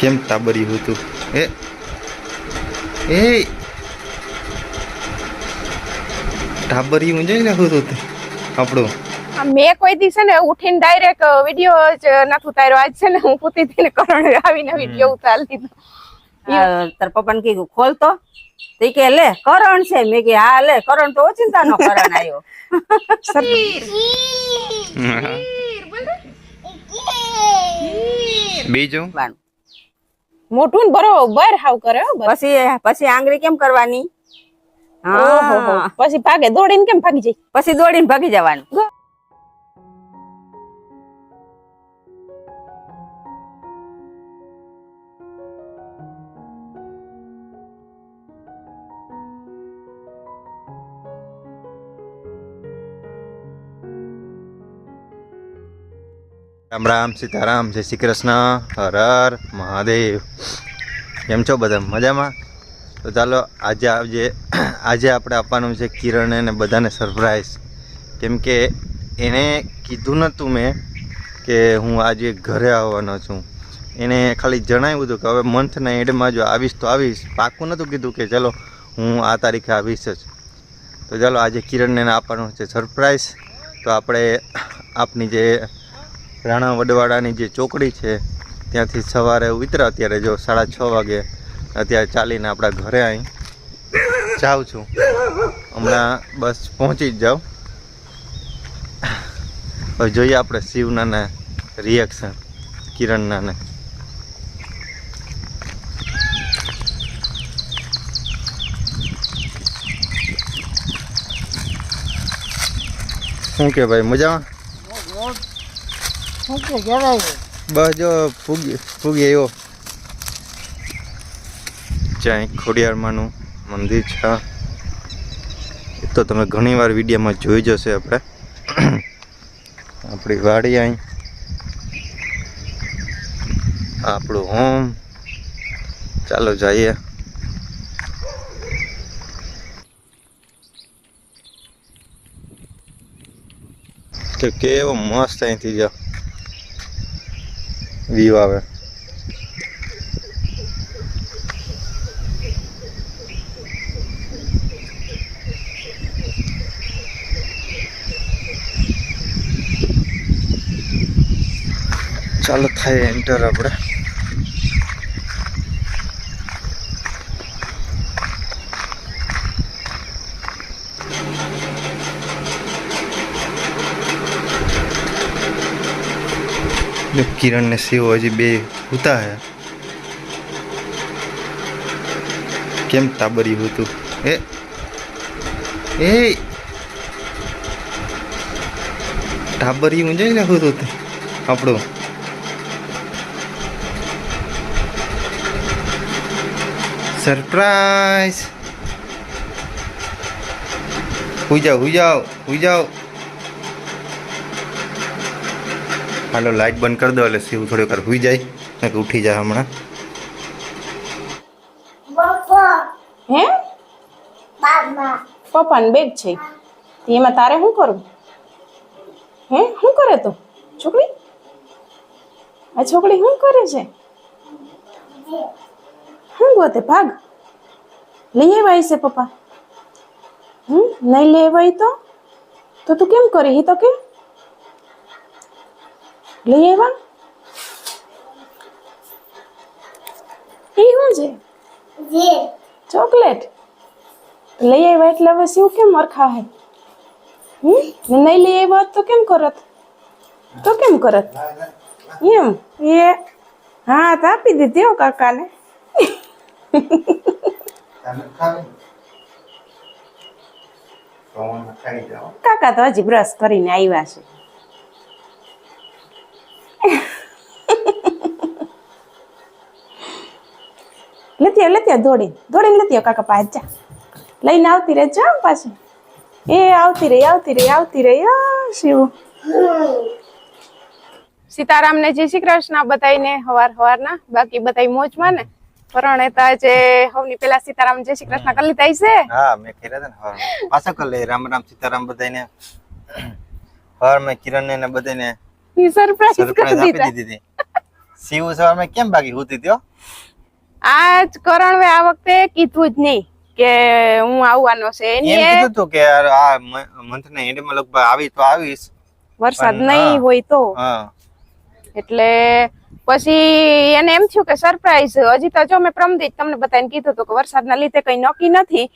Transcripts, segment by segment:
કેમ તાબર્યું હતું એ એ. ટાબર્યું જોઈ નાખું હતું આપણું. મેં કોઈ દી છે ને ઉઠીને ડાયરેક્ટ વીડિયો જ નથી ઉતાર્યો. આજ છે ને હું પૂતી થઈને કરણ આવીને વીડિયો ઉતારી લીધો. આ તાર પપ્પાને કીધું ખોલ તો. કે લે કરણ છે. મેં કે હા લે કરણ તો ઓચિંતા નો કરણ આવ્યો બીજું. મોટું ને બરોબર હાવ કરે હો પછી પછી આંગળી કેમ કરવાની? હા. પછી ભાગે દોડીને કેમ ભાગી જાય? પછી દોડીને ભાગી જવાનું. રામ રામ, સીતારામ, જય શ્રી કૃષ્ણ, હર હર મહાદેવ. કેમ છો બધા? મજામાં? તો ચાલો, આજે આજે આજે આપણે આપવાનું છે કિરણને અને બધાને સરપ્રાઈઝ કેમ કે એણે કીધું નહોતું મેં કે હું આજે ઘરે આવવાનો છું. એણે ખાલી જણાવ્યું હતું કે હવે મંથના એન્ડમાં જો આવીશ તો આવીશ. પાકું નહોતું કીધું કે ચલો, હું આ તારીખે આવીશ જ. તો ચાલો, આજે કિરણને આપવાનું છે સરપ્રાઈઝ તો આપણે આપની જે રાણા વડવાડાની જે ચોકડી છે, ત્યાંથી સવારે ઉતરા અત્યારે જો સાડા છ વાગે. અત્યારે ચાલીને આપણા ઘરે અહીં જાઉં છું. હમણાં બસ પહોંચી જ જાઉં. હવે જોઈએ આપણે શિવનાના રિએક્શન કિરણનાને. શું કે ભાઈ, મજામાં? બસ જો ફૂગી ફૂગી આવ્યો. જ્યાં ખોડિયારમાંનું મંદિર છે. એ તો તમે ઘણીવાર વિડીયોમાં જોઈ જશે આપણે. આપણી વાડી અહીં. આપણું હોમ ચાલો જઈએ. કેવો મસ્ત અહીંથી જાઓ વ્યૂ આવે ચાલો થાય એન્ટર આપણે. જો કિરણ ને શિવ હજી બે ઉતા હે કેમ તાબર્યું હતું એ એ ટાબર્યું જોઈ ને હતું તે આપણું સરપ્રાઈઝ હુઈ જાઓ હુઈ જાઓ હુઈ જાઓ હાલો લાઇટ બંધ કરી દો, એટલે શિવ થોડીક વાર હુઈ જાય. ને ઉઠી જાય હમણાં. હે? પપ્પાને બેગ છે. એમાં તારે શું કરવું? હે? શું કરે તું? છોકરી? આ છોકરી શું કરે છે? શું ગોતે? ભાગ? લઈ આવ્યા છે પપ્પા. હમ? નહીં લઈ આવ્યા તો? તો તું કેમ કરી? તો કે લઈ આવ્યા એ શું છે? ચોકલેટ. લઈ આવ્યા એટલે હવે શું કેમ અરખા હે? હમ? નહીં લઈ આવ્યા તો કેમ કરત? તો કેમ કરત? એમ? એ હા તો આપી દીધી હો કાકાને. કાકા તો હજી બ્રશ કરીને આવ્યા છે. લેતી આવ, લેતી આવ, દોડીને દોડીને લેતી આવ કાકા પાસે જા. લઈને આવતી રહે જા પાછી. એ આવતી રહી આવતી રહી આવતી રહી શિવ. સીતારામ ને જય શ્રી કૃષ્ણ બતાવીને હવાર હવારના બાકી બતાવી મોજમાં ને. પરણે તો આજે હવની પેલા સીતારામ જય શ્રી કૃષ્ણ કરી લીધા છે હા મેં કર્યા હતા ને હવાર પાછા કર લે રામ રામ સીતારામ બધાને હવાર મેં કિરણ ને બધાને સરપ્રાઈઝ કરી દીધા. શિવ સવારમાં કેમ બાકી હોતી ત્યો આ જ કરણવે આ વખતે કીધું જ નહીં કે હું આવવાનો છે. એમ કીધું તો કે આ મંથ ને એન્ડમાં લગભગ આવી તો આવીશ. વરસાદ નહીં હોય તો. એટલે પછી એને એમ થયું કે સરપ્રાઈઝ હજી તો જો મેં પ્રમદીત તમને બતાવીને કીધું હતું કે વરસાદના લીધે કઈ નક્કી નથી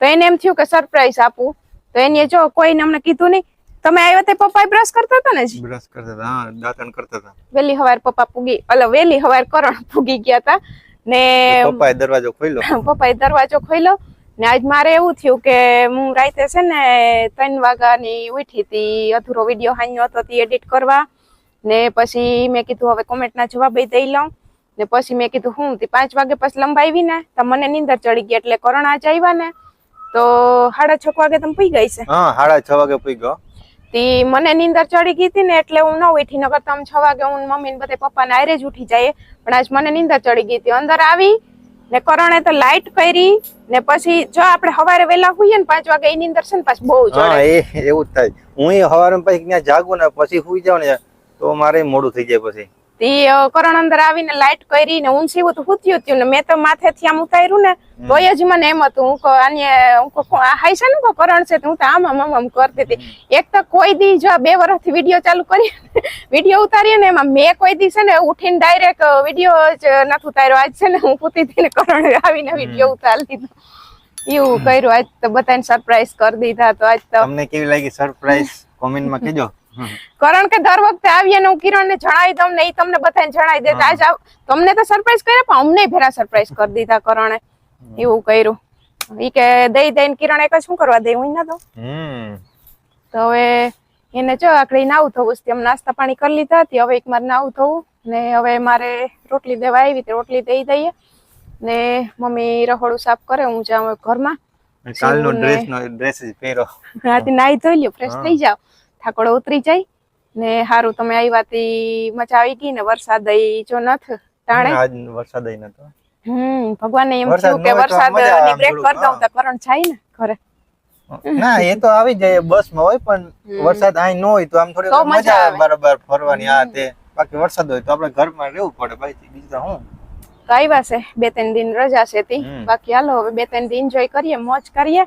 તો એને એમ થયું કે સરપ્રાઈઝ આપું. તો એને જો કોઈને અમને કીધું નહીં તમે આવ્યા તે પપ્પા બ્રશ કરતા હતા ને બ્રશ કરતા હતા હા દાંતણ કરતા હતા. વેલી હવાર પપ્પા પૂગી અલ વેલી હવાર કરણ પૂગી ગયા હતા. ને પપ્પાએ દરવાજો ખોલ્યો? પપ્પાએ દરવાજો ખોલ્યો. ને આજ મારે એવું થયું કે હું રાતે છે ને ત્રણ વાગ્યાની ઉઠી હતી અધૂરો વીડિયો હાન્યો હતો તે એડિટ કરવા. ને પછી મેં કીધું હવે કોમેન્ટના જવાબ દઈ લઉં. ને પછી મેં કીધું હું તે પાંચ વાગે પછી લંબાવી ને તો મને નીંદર ચડી ગઈ એટલે કોરોના જ આવ્યા ને. તો સાડા છ વાગે તમે પી ગઈ છે? હા સાડા છ વાગે પી ગયો. તી મને નીંદર ચડી ગઈ હતી ને એટલે હું ન ઉઠી નગર તમ છ વાગે હું મમ્મી ને બધા પપ્પા ને આયરે જ ઉઠી જાય પણ આજ મને નીંદર ચડી ગઈ હતી. અંદર આવી ને કરણે તો લાઈટ કરી ને પછી જો આપણે સવારે વેલા હોઈએ ને પાંચ વાગે એ નીંદર છે ને પાછી બહુ ચડે એવું જ થાય. હું સવારમાં પછી ત્યાં જાગું ને પછી સુઈ જાઉં ને તો મારે મોડું થઈ જાય પછી. તી કરણ અંદર આવીને લાઈટ કરી ને હું સીવું હુત્યું હતું ને મેં તો માથેથી આમ ઉતાર્યું ને તોય જ મને એમ હતું હું આને હું હાઈ છે ને કરણ છે તો હું તો આમ આમ આમ કરતી હતી. એક તો કોઈ દી જો બે વર્ષથી વીડિયો ચાલુ કરી વીડિયો ઉતારીએ ને એમાં મેં કોઈ દી છે ને ઉઠીને ડાયરેક્ટ વીડિયો જ નથી ઉતાર્યો. આજ છે ને હું પૂતી હતી ને કરણ આવીને વીડિયો ઉતારી લીધો. એવું કર્યું. આજ તો બધાને સરપ્રાઈઝ કરી દીધા તો આજ તો તમને કેવી લાગી સરપ્રાઈઝ કોમેન્ટમાં કહેજો. કારણ કે દર વખતે આવીએ ને હું કિરણને જણાવી દઉં ને એ તમને બધાને જણાવી દે. આજ તમને તો સરપ્રાઈઝ કર્યા પણ અમને ભેરા સરપ્રાઈઝ કરી દીધા કરણે. એવું કર્યું. ઈ કે દઈ દઈને કિરણ એક શું કરવા દે હું ના દઉં. તો હવે એને જો આકડી નાવું થવું એમ નાસ્તા પાણી કરી લીધા હતી હવે એક મારે નાવું થવું ને હવે મારે રોટલી દેવા આવી તો રોટલી દઈ દઈએ ને મમ્મી રહોડું સાફ કરે હું જાઉં ઘરમાં. કાલનો ડ્રેસ નો ડ્રેસ જ પહેરો. રાતે નાઈ ધોઈ લ્યો ફ્રેશ થઈ જાવ ઠાકોડો ઉતરી જાય ને હારું તમે આવ્યા તી મજા આવી ગઈ ને વરસાદ જો નથ ટાણે? આજ વરસાદ નતો. હમ ભગવાનને એમ થયું કે વરસાદની બ્રેક કરી દઉં તો કરણ જાય ને ઘરે. ના એ તો આવી જાય બસમાં હોય પણ વરસાદ અહીં ન હોય તો આમ થોડી મજા આવે. બરાબર ફરવાની આ તે. બાકી વરસાદ હોય તો આપણે ઘરમાં રહેવું પડે ભાઈ બીજું હું? તો આવ્યા છે બે ત્રણ દિન રજા છે તી. બાકી હાલો હવે બે ત્રણ દિન એન્જોય કરીએ મોજ કરીએ.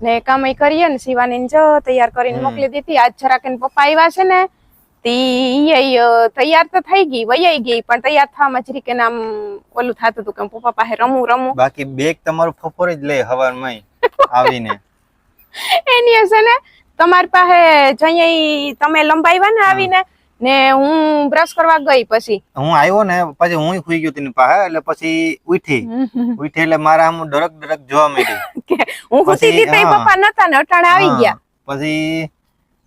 ને કામ કરીએ ને શિવાની જો તૈયાર કરીને મોકલી દીધી. આજ જરાક એને પપ્પા આવ્યા છે ને તૈયાર તો થઈ ગઈ વૈયાઈ ગઈ પણ તૈયાર થવામાં જરીક એને નામ ઓલું થતું હતું કે પપ્પા પાસે રમું રમું. બાકી બેગ તમારું ફફોર જ લે હવારમાં આવીને. એની હશે ને તમારી પાસે જઈ તમે લંબાવ્યા ને આવીને ને હું બ્રશ કરવા ગઈ પછી. હું આવ્યો ને પછી હું સુઈ ગયો તેની પાસે એટલે પછી ઉઠી. ઉઠી એટલે મારા આમ ડરક ડરક જોવા મળી હું હુતી હતી તઈ પપ્પા નતા ને અટાણે આવી ગયા. પછી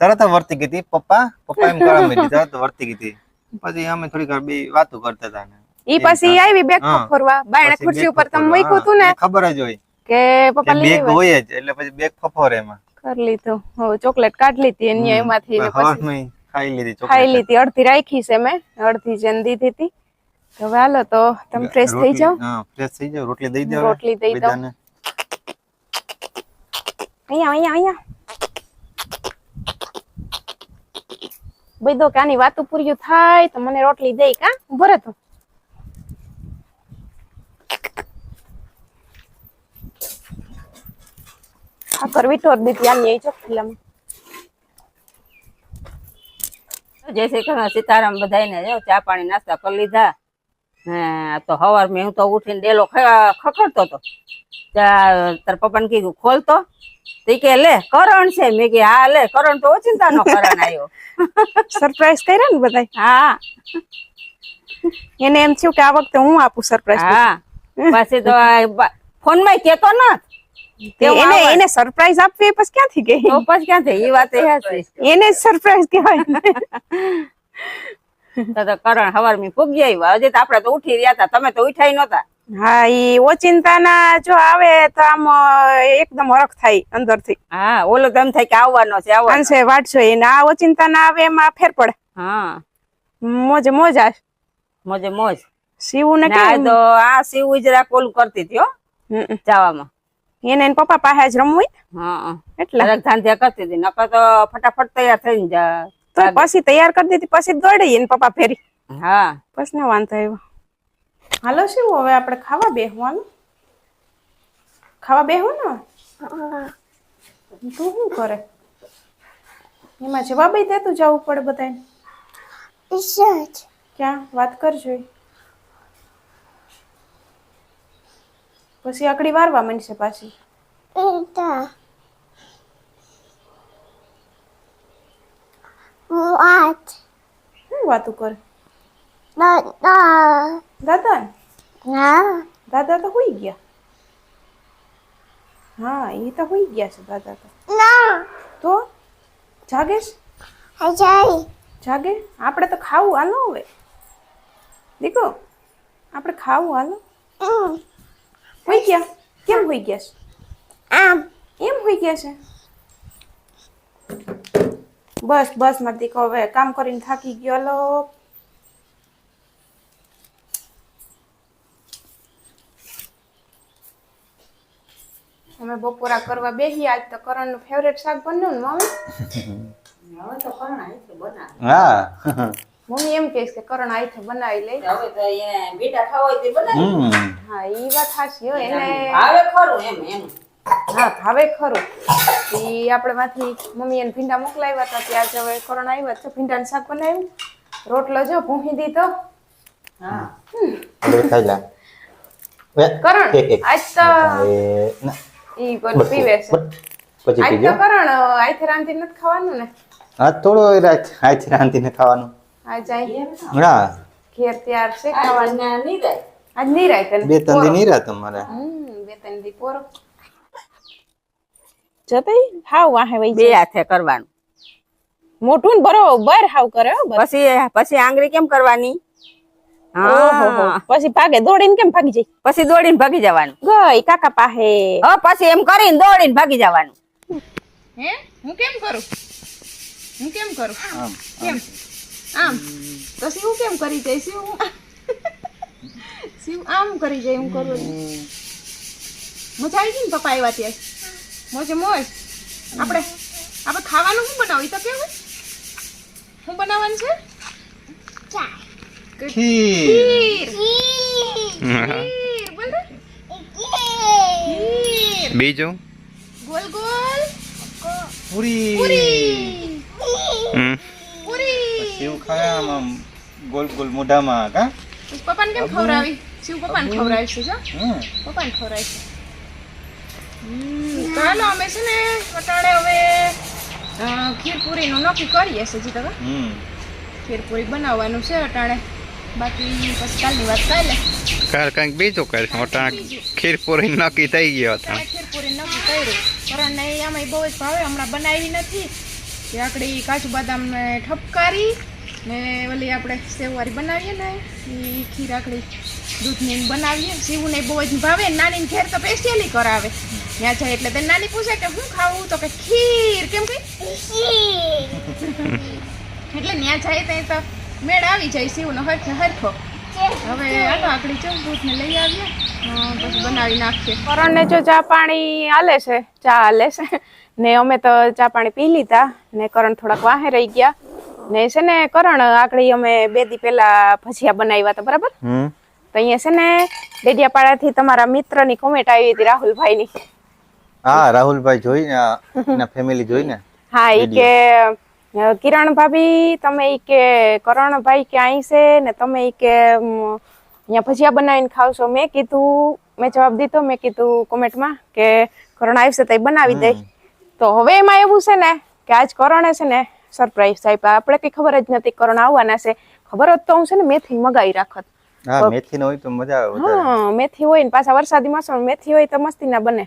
તરત વર્તી ગઈ હતી પપ્પા પપ્પા એમ કરવા મળી તરત વર્તી ગઈ હતી. પછી અમે થોડીક વાર બે વાતો કરતા હતા ને. ઈ પછી આવી બેગ. ફોરવા. બાયણે ખુરશી ઉપર તમે મૂક્યું હતું ને ખબર જ હોય. કે પપ્પા બેગ હોય. જ એટલે પછી બેગ ફફોર એમાં. કરી લીધું. ચોકલેટ કાઢ લીધી એની એમાંથી પછી. ખાઈ લીધી ખાઈ ચોકલેટ. લીધી. અડધી રાખી છે મેં. અડધી જેને દીધી. હતી તો હવે હાલો તો તમે ફ્રેશ થઈ રોટલી- જાઓ. હા ફ્રેશ થઈ જાવ રોટલી દઈ દો રોટલી દઈ દઉં. બધાને. અહીંયા અહીંયા અહીંયા. બધો કાની વાતું પૂર્યું થાય તો મને રોટલી દે કા? ઊભો રહે તું. ખાકર વીટોર દીધી. આની એ ચોખ્ખીલામાં જય શ્રી કૃષ્ણ સીતારામ બધાને જો ચા પાણી નાસ્તા કરી લીધા. તો હવાર મેં હું તો ઉઠીને ડેલો ખખડતો હતો તાર પપ્પાને કીધું ખોલતો? તો કે લે કરણ છે. મેં કે હા લે કરણ તો ઓચિંતા નો કરણ આવ્યો સરપ્રાઈઝ કર્યા ને બધા હા. એને એમ થયું કે આ વખતે હું આપું સરપ્રાઈઝ હા. પછી તો ફોનમાં કેતો ના એને. એને સરપ્રાઈઝ આપવી પછી ક્યાંથી ગઈ? તો પછી ક્યાંથી? એ વાત એ એને સરપ્રાઈઝ કહેવાય. ને. તો તો કરણ હવાર મી પૂગી આવ્યા. હજી તો આપડે તો ઉઠી રહ્યા હતા. તમે તો ઉઠાઈ નતા હા ઈ ઓચિંતાના જો આવે તો આમ એકદમ હરખ થાય અંદરથી. હા ઓલો તો એમ થાય કે આવવાનો છે આવવાનો. છે વાટશો એને આ ઓચિંતાના આવે એમાં ફેર પડે. હા. મોજે મોજ આ. મોજે મોજ. શિવ ને ને તો આ શિવ જરાક ઓલું કરતી હતી હો જવામાં. એને એને પપ્પા પાસે જ રમવું હોય હા એટલે. જરાક ત્યાં કરતી હતી નકર તો ફટાફટ તૈયાર થઈને જા તો પછી તૈયાર કરી દીધી પછી દોડી એને પપ્પા ફેરી. હા. પછી ને વાંધો આવ્યો. હાલો શું હવે આપણે ખાવા બેહવાનું? ખાવા બેહવું ને? તું શું કરે? એમાં જવાબ દેતું જવું પડે બધાને. ક્યાં? વાત કરજો પછી આકડી વારવા માંડશે પાછી. શું વાતું. કરે? દાદા. દાદા તો હોઈ ગયા. હા એ તો હોઈ ગયા છે દાદા તો. તો? જાગે છે? જાગે? આપણે તો ખાવું હાલો હવે. દીકો આપણે ખાવું હાલો. હોઈ ગયા કેમ હોઈ ગયા છે એમ હોઈ ગયા છે બસ બસ મારી દીકો હવે કામ કરીને થાકી ગયો હાલો અમે બપોરા કરવા બેહી આજ તો કરણનું ફેવરેટ શાક બન્યું ને મમ્મી હવે તો કરણ અહીંથી બનાવે. હા મમ્મી એમ કહે કે કરણ આઈથી બનાવી લે. હવે તો એને બીટા ખાવા હોય તે બનાવી હમ. હા ઈ વાત સાચી હો એને આવે ખરું એમ એમ. હા ભાવે ખરું. ઈ આપણે માંથી મમ્મી એને ભીંડા મોકલાવ્યા હતા ત્યાં જ હવે કરણ આવ્યા તો ભીંડાનું શાક બનાવ્યું. રોટલો જો ભૂંહી દીધો. હા. હવે ખાઈ લે કરણ આજ તો એ, ના, ઈ બધું પીવે છે. પછી આજ પીજો. તો કરણ આઈથી રાંધી નથી ખાવાનું ને. હા થોડો રાત રાંધી નથી ખાવાનું. આજ આઈ હા. ઘેર ત્યાર છે ખાવાના. નહીં થાય આજ નિરાય તને બે ત્રણ દી નહીં રાત તમારે. હમ બે ત્રણ દી પોરો. જતઈ હાવ વાહે વઈ બે હાથે કરવાનું. મોટું ને બરોબર હાવ કરે હો પછી પછી આંગળી કેમ કરવાની. પછી ભાગે દોડીને કેમ ભાગી જાય? પછી દોડીને ભાગી જવાનું. ગઈ કાકા પાસે. હવે પછી એમ કરીને દોડીને ભાગી જવાનું. હે? હું કેમ કરું? હું કેમ કરું? કેમ? આમ. તો શિવ કેમ કરી જાય? શિવ શિવ આમ કરી જાય હું કરું મજા આવી ગઈ ને પપ્પા આવ્યા ત્યારે? મોજે મોજ. આપણે આપણે ખાવાનું શું બનાવું તો કેવું? શું બનાવવાનું છે? ખીર. બીજું? ગોલ ગોલ. પૂરી. પૂરી. ખાયા આમ ગોલ ગોલ મોઢામાં કા? પપ્પાને કેમ ખવડાવી? શિવ પપ્પાને ખવડાવી છે જો. પપ્પાને ખવડાવી છે. હમ, તો અમે છે ને વટાણે હવે ખીરપુરીનું નક્કી કરીએ છે જી તો હમ. ખીરપુરી બનાવવાનું છે અટાણે બાકી પછી કાલની વાત કાલે કાલ કંઈક બીજું કર મોટા ખીર પૂરી નક્કી થઈ ગયો હતો. અટાણે ખીરપુરી નક્કી કર્યું કારણ એ આમાં બહુ જ ભાવે. હમણાં બનાવી નથી. આકડી કાજુ બદામ ને ઠપકારી. ને ઓલી આપણે સેવવારી બનાવીએ ને એ ખીર આકડી દૂધની બનાવીએ. શિવને બહુ જ ભાવે. નાની ઘેર તો સ્પેશિયલી કરાવે. ત્યાં જાય એટલે તે નાની પૂછે કે હું ખાવું? તો કે ખીર. કેમ કઈ એટલે ત્યાં જાય ત્યાં તો મેળ આવી જાય શિવનો હરખે હરખો. હવે આટો આકડી ચો દૂધને લઈ આવીએ. પછી બનાવી નાખીએ. કરણને જો ચા પાણી હાલે છે ચા હાલે છે. ને અમે તો ચા પાણી પી લીધા ને કરણ થોડાક વાહે રહી ગયા. ને છે ને કરણ આકડી અમે બે દી પેલા ભજીયા બનાવ્યા હતા બરાબર? તો અહીંયા છે ને ડેડિયાપાડાથી તમારા મિત્રની કોમેન્ટ આવી હતી રાહુલભાઈની. હા રાહુલભાઈ જોઈ ને એના ફેમિલી જોઈને. હા ઈ કે કિરણ ભાભી તમે ઈ કે કરણભાઈ કે અહીં છે ને તમે ઈ કે અહીંયા ભજીયા બનાવીને ખાવશો. મેં કીધું મેં જવાબ દીધો મેં કીધું કોમેન્ટમાં કે કરણ આવશે તો બનાવી દે. તો હવે એમાં એવું છે ને કે આજ કરણે છે ને સરપ્રાઈઝ સાહેબ આપણે કઈ ખબર જ નથી કરણ આવવાના છે. ખબર હોત તો હું છે ને મેથી મગાવી રાખત. હા મેથી હોય તો મજા આવે હા મેથી હોય ને પાછા વરસાદી મોસમ મેથી હોય તો મસ્તી ના બને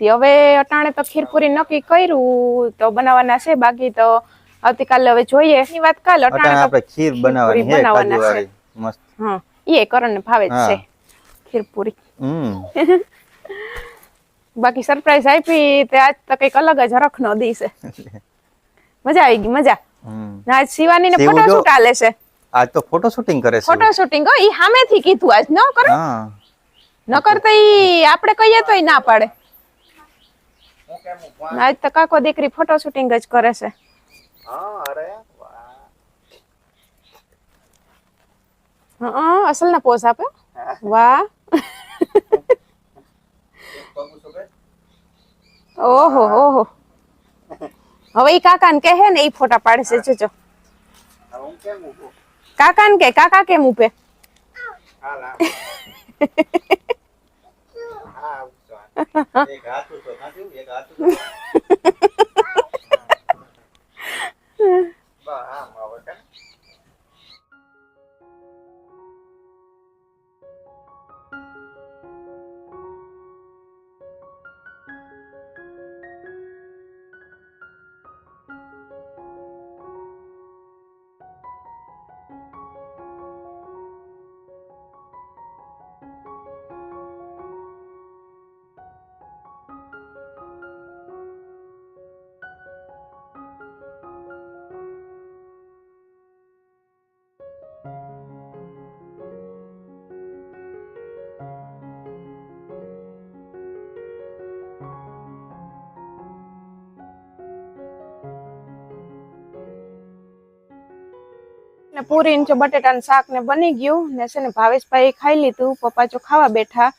હવે અટાણે તો ખીરપુરી નક્કી કર્યું તો બનાવવાના છે બાકી તો આવતીકાલે હવે જોઈએ. એની વાત કાલ અટાણે આપણે ખીર બનાવવાની હે બનાવવાના છે. મસ્ત. હા એ કરણને ભાવે જ છે ખીરપુરી. હમ. બાકી સરપ્રાઈઝ આપી તે આજ તો કંઈક અલગ જ હરખ નો દી છે. મજા આવી ગઈ મજા. હમ. આજ શિવાની ને શિવ ફોટો જો- શૂટ આલે છે. આજ તો ફોટો શૂટિંગ કરે છે ફોટો શૂટિંગ ઈ સામેથી કીધું આજ ન કરો. હા. નકર તો ઈ આપણે કહીએ તો ઈ ના પાડે. આજ તો કાકો દીકરી ફોટો શૂટિંગ જ કરે છે. હા અસલ ના પોઝ આપે. વાહ. ઓહો ઓહો. હવે ઈ કાકા ને કહે ને ઈ ફોટા પાડશે જોજો. કાકા ને કે કાકા કેમ ઉપે એક ને પૂરી ને બટેટાનું શાક ને બની ગયું ને છે ને ભાવેશભાઈ ખાઈ લીધું પપ્પા જો ખાવા બેઠા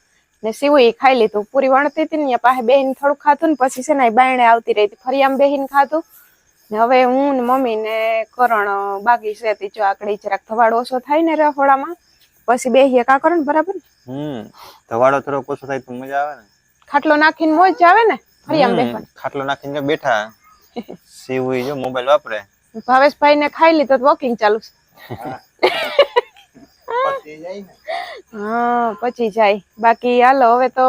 ને સીવું ખાઈ લીધું. પૂરી વણતી હતી ને પાસે બેહીને થોડું ખાતું ને પછી છે ને બાયણે આવતી રહી ફરી આમ બેહીને ખાધું. ને હવે હું ને મમ્મી ને કરણ બાકી છે તી જો આકડી જરાક ધવાડો ઓછો થાય ને રહોડામાં પછી બેહીએ કા કરો ને બરાબર? હમ ધવાડો થોડો ઓછો થાય તો મજા આવે ને. ખાટલો નાખીને મોજ આવે ને? ફરી આમ બેઠા ખાટલો નાખીને બેઠા. સીવું જો મોબાઈલ વાપરે. ભાવેશભાઈ ને ખાઈ લીધો વોકિંગ ચાલુ છે. હા પછી જાય. બાકી હાલો હવે તો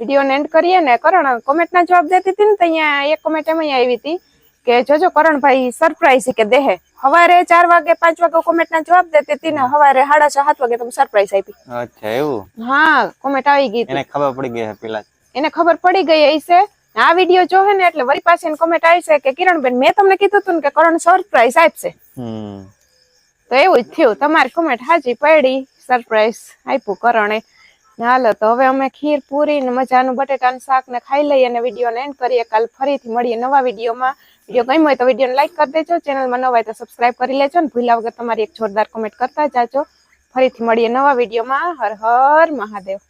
વીડિયો ને એન્ડ કરીએ ને. કરણ કોમેન્ટ ના જવાબ દેતી હતી ને તો અહીંયા એક કોમેન્ટ એમ આવી હતી કે જોજો કરણભાઈ સરપ્રાઈઝ કે દેહે? હવારે ચાર વાગે પાંચ વાગે કોમેન્ટ ના જવાબ દેતી હતી ને હવારે સાડા છ સાત વાગે તમે સરપ્રાઈઝ આપી. અચ્છા એવું? હા કોમેન્ટ આવી ગઈ એને ખબર પડી ગઈ પેલા એને ખબર પડી ગઈ હશે. આ વીડિયો જોહે ને એટલે વરી પાસે કોમેન્ટ આવી છે કે કિરણબેન મેં તમને કીધું હતું ને કે કરણ સરપ્રાઈઝ આપશે. હમ. તો એવું જ થયું. તમારી કોમેન્ટ હાજી પડી. સરપ્રાઈઝ આપ્યું કરણે હાલો, તો હવે અમે ખીર પૂરી ને મજાનું બટેટાનું શાક ને ખાઈ લઈએ અને વીડિયો ને એન્ડ કરીએ. કાલ ફરીથી મળીએ નવા વિડીયોમાં. વીડિયો ગમ્યો હોય તો વિડીયોને લાઈક કરી દેજો. ચેનલમાં નવા હોય તો સબસ્ક્રાઈબ કરી લેજો ને ભૂલા વગર તમારી એક જોરદાર કોમેન્ટ કરતા જાજો. ફરીથી મળીએ નવા વિડીયોમાં. હર હર મહાદેવ.